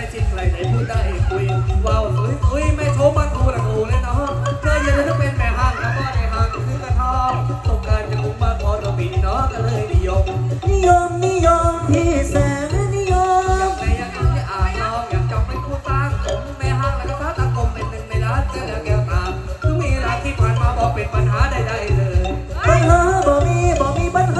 ไลยจริงใครไหนพูดได้คุยว้าวอุ้ยอ้ยไม่โชว์บ้านกูละกูเลยนะฮะเธออย่าจะเป็นแม่ห้างนะพ่แม่ห้างคือกระทองต้องการจะมุ่งมาขอเราปีน้องก็เลยนิยมนิยมนิยมที่แสนนิยมอยากในอยากทำที่อ่างทองอยากจับไปคู่ตั้งผมแม่ห้างแล้วก็ท้าตากลมเป็นหนึ่งในร้านเจอแก้วตาทุกมีร้านที่ผ่านมาบอกเป็นปัญหาใดๆเลยปัญหาบ่มีบ่มีปัญหา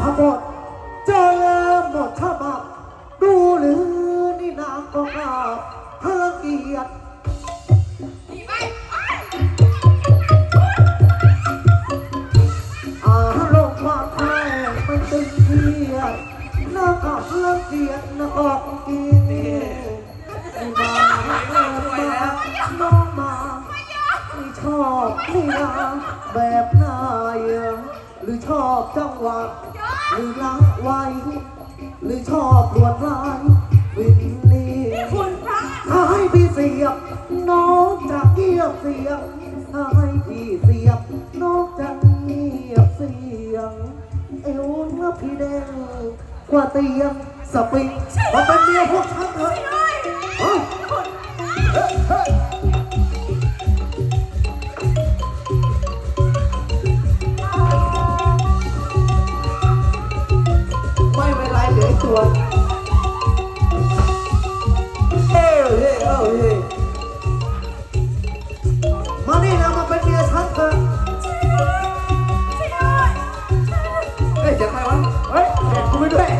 อารามด เจอหมดฉบับดูหรือนี่นางก็กราบเพื่อเกียรติอารมณ์ความแพ้มันตึงเครียดนางกับเพื่อเกียรตินางออกกินไม่มาไม่มาน้องมาไม่ชอบนี่นาแบบนายหรือชอบจังหวะ หรือละไว้ หรือชอบลวดลายวินนี่ถ้าให้พี่เสียบน้องจะเงียบเสียงถ้าให้พี่เสียบน้องจะเงียบเสียงเอวเมื่อพี่แดงกว่าเตียงสปริงมาเป็นเมียพวกฉันเถอะ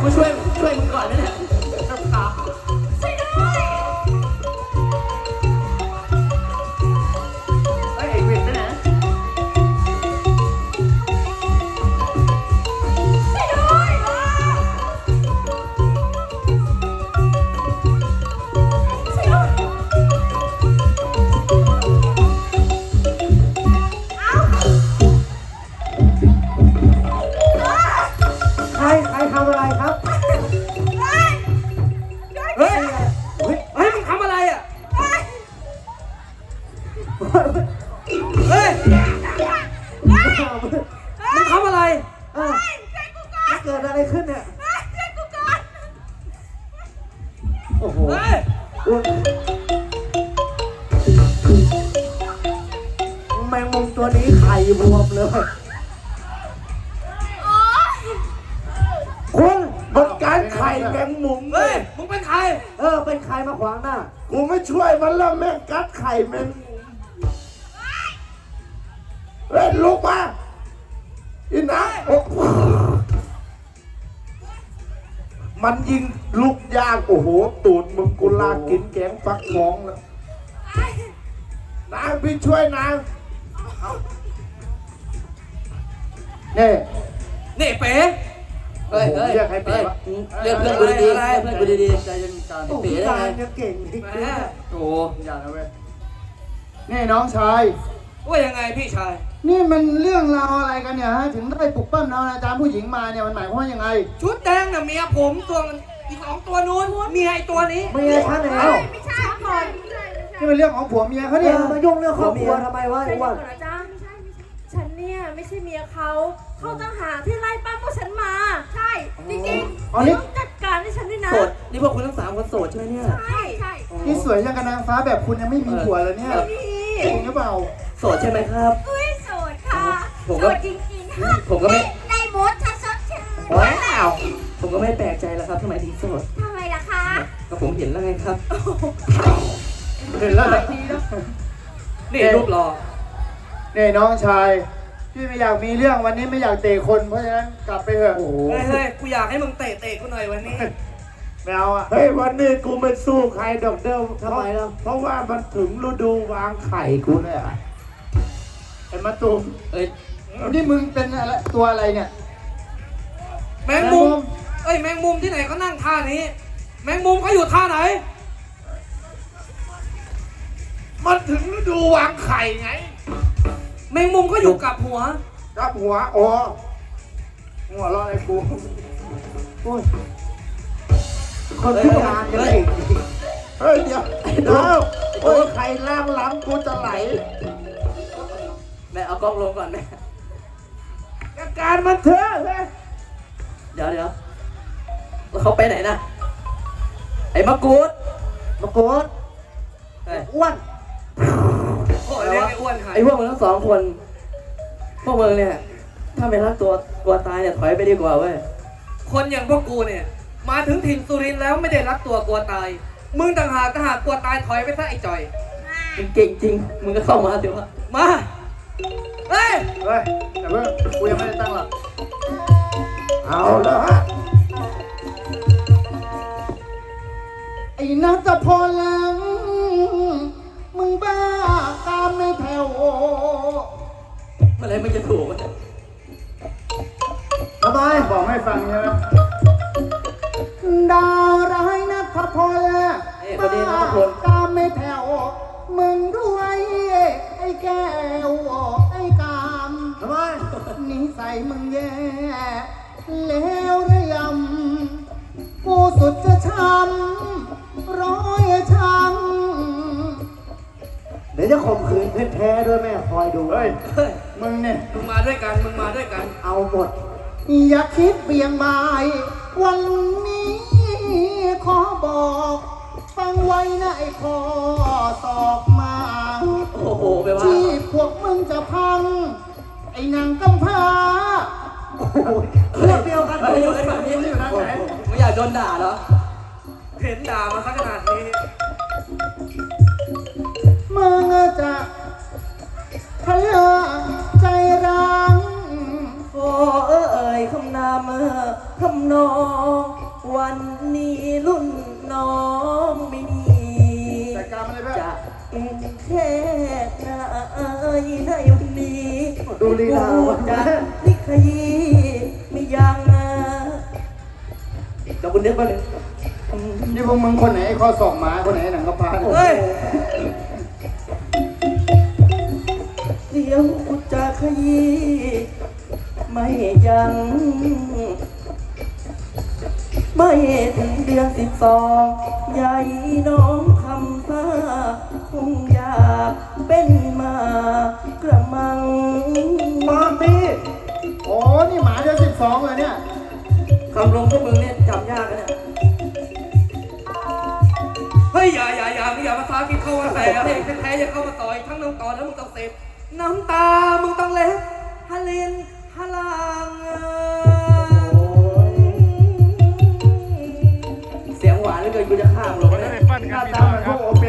不吹 มงมุมตัวนี้ไข่บวมเลยคุณบนการไข่แมงมุมเฮ้ย มึงเป็นใคร เออ เป็นใครมาขวางหน้า กูไม่ช่วยมันแล้วแม่งกัดไข่แม่งเฮ้ยลุกมาอีนะโอ้โหมันยิงลูกยางโอ้โห ตูดมึงกุลากินแกงฟักทองแล้ว นางพี่ช่วยนาง เนี่ยนี่เป๋เฮ้ยเฮ้ยเรียกให้เป๋วะเรียกเพื่อนกูดีๆเรียกเพื่อนกูดีๆใจเย็นก่อนโอ้เป๋ยได้ตาไงยเนี่ยเก่งจริงแหมโอ้อย่านะเว้ยนี่น้องชายว่ายังไงพี่ชาย นี่มันเรื่องราวอะไรกันเนี่ยฮะถึงได้ปลุกปั้มนอาจารย์ผู้หญิงมาเนี่ยมันหมายความว่ายังไง ชุดแดงน่ะเมียผมตัวมันอีกสองตัวนู้นเมียไอ้ตัวนี้เมียฉันเองไม่ใช่ก่อนนี่เป็นเรื่องของผัวเมียเขาเอเนี่ยอมายุ่งเรื่องครอบครัวทำไมวะใจไอ้เย็นอ้ก่วอน ไม่ใช่เมียเขา เขาต่างหากที่ไล่ป้าพวกฉันมา ใช่ จริงๆอ๋อนี่ ต้องจัดการให้ฉันด้วยนะ โสดนี่พวกคุณทั้งสามคนโสดใช่ไหมเนี่ยใช่ใช่นี่สวยยังกับนางฟ้าแบบคุณยังไม่มีผัวเลยเนี่ยนี่จริงหรือเปล่าโสดใช่ไหมครับ อุ้ยโสดค่ะผมโสก็ดจริงๆค่ะผมก็ไม่ได้มดฉันผมก็ไม่แปลกใจแล้วครับทำไมถึงโสดทำไมล่ะคะก็ผมเห็นแล้วไงครับ เห็นแล้วเหรอ นี่รูปหล่อเนี่ยน้องชาย พี่ไม่อยากมีเรื่องวันนี้ไม่อยากเตะคนเพราะฉะนั้นกลับไปเถอะโอ้โหเฮ้ยเฮ้ยกูอยากให้มึงเตะเตะกูหน่อยวันนี้ไม่เอาอะเฮ้ยวันนี้กูไม่สู้ใครดอกเดิมทำไมล่ะเพราะว่ามันถึงฤดูวางไข่กูเนี่ยไอ้มาตูมเอ้ยนี่มึงเป็นอะไรตัวอะไรเนี่ย แมงมุมแมงมุมเอ้ยแมงมุมที่ไหนเขานั่งท่านี้ แมงมุมเขาอยู่ท่าไหน มันถึงฤดูวางไข่ไง แมงมุมเขาอยู่กับหัวกับหัวอ๋อหัวเรออะไรกูโอ้ยคนพิการจะเก่งเฮ้ยเดี๋ยวเดี๋ยวโอ้ยไข่ล่างหลังกูจะไหล แม่เอากล้องลงก่อนแม่อาการมันเถอะเฮ้ยเดี๋ยวเดี๋ยวแล้วเขาไปไหนนะไอ้มะกรูดมะกรูดเฮ้ย อ้วน ไอ้อ้วนใครไอ้พวกมึงทั้งสองคน พวกมึงเนี่ย ถ้าไม่รักตัวตัวตายเนี่ยถอยไปดีกว่าเว้ย คนอย่างพวกกูเนี่ย มาถึงถิ่นสุรินทร์แล้วไม่ได้รักตัวกลัวตาย มึงต่างหากถ้าหากกลัวตายถอยไปซะไอ้จอยมึงเก่งจริง มึงก็เข้ามาเถอะวะ มาเฮ้ย เฮ้ยแต่เพิ่งกูยังไม่ได้ตั้งหลัก เอาล้วฮะ ไอ้นัทพลลังมึงบ้า เมื่อไหรมันจะถูกวะทำไมบอกไม่ฟังใช่ไหมดาวร้ายนัทพลเอ้ยคนนี้นะทุกคนตามไม่แถวมึงด้วยไอ้แก้วไอ้กามทำไมนิสัยมึงแย่แล้วระยำกูสุดจะช้ำ แท้ด้วยแม่คอยดูเฮ้ยเฮ้ย มึงเนี่ย มึงมาด้วยกัน มึงมาด้วยกัน เอาหมด อย่าคิดเบี่ยงบาย วันนี้ขอบอกฟังไว้นะไอ้คอตอกมา โอ้โหไปว่าที่พวกมึงจะพัง ไอ้นางกำพร้าโอ้โหเรื่องเดียวกันเฮ้ยอยู่ในฝั่งนี้อยู่ทางไหนไม่อยากโดนด่าเหรอ เห็นด่ามาสักขนาดนี้มึง นึกมาเลยนี่พวกมึงคนไหนไอ้ข้อศอกหมาคนไหนหนังกระพร้าเนี่ยเฮ้ยเดี๋ยวกูจะขยี้ไม่ยัง ไม่ถึงเดือนสิบสองยายน้องคำซ่าคงอยากเป็นหมากระมัง มามีโอ้นี่หมาเดือนสิบสองเลยเนี่ย คำลงพวกมึงเนี่ยจำยากนะเนี่ยเฮ้ยอย่าอย่าอย่ามึงอย่ามาซ้ากินเข้ามาแส่แลงแท้ๆอย่าเข้ามาต่อยทั้งน้ำก่อนแล้วมึงต้องเสพน้ำตา มึงต้องเล็บฮาลินฮาลางเสียงหวานแล้วเกินกูจะข้ามลงไปหน้าตาเหมือนพวกโอเป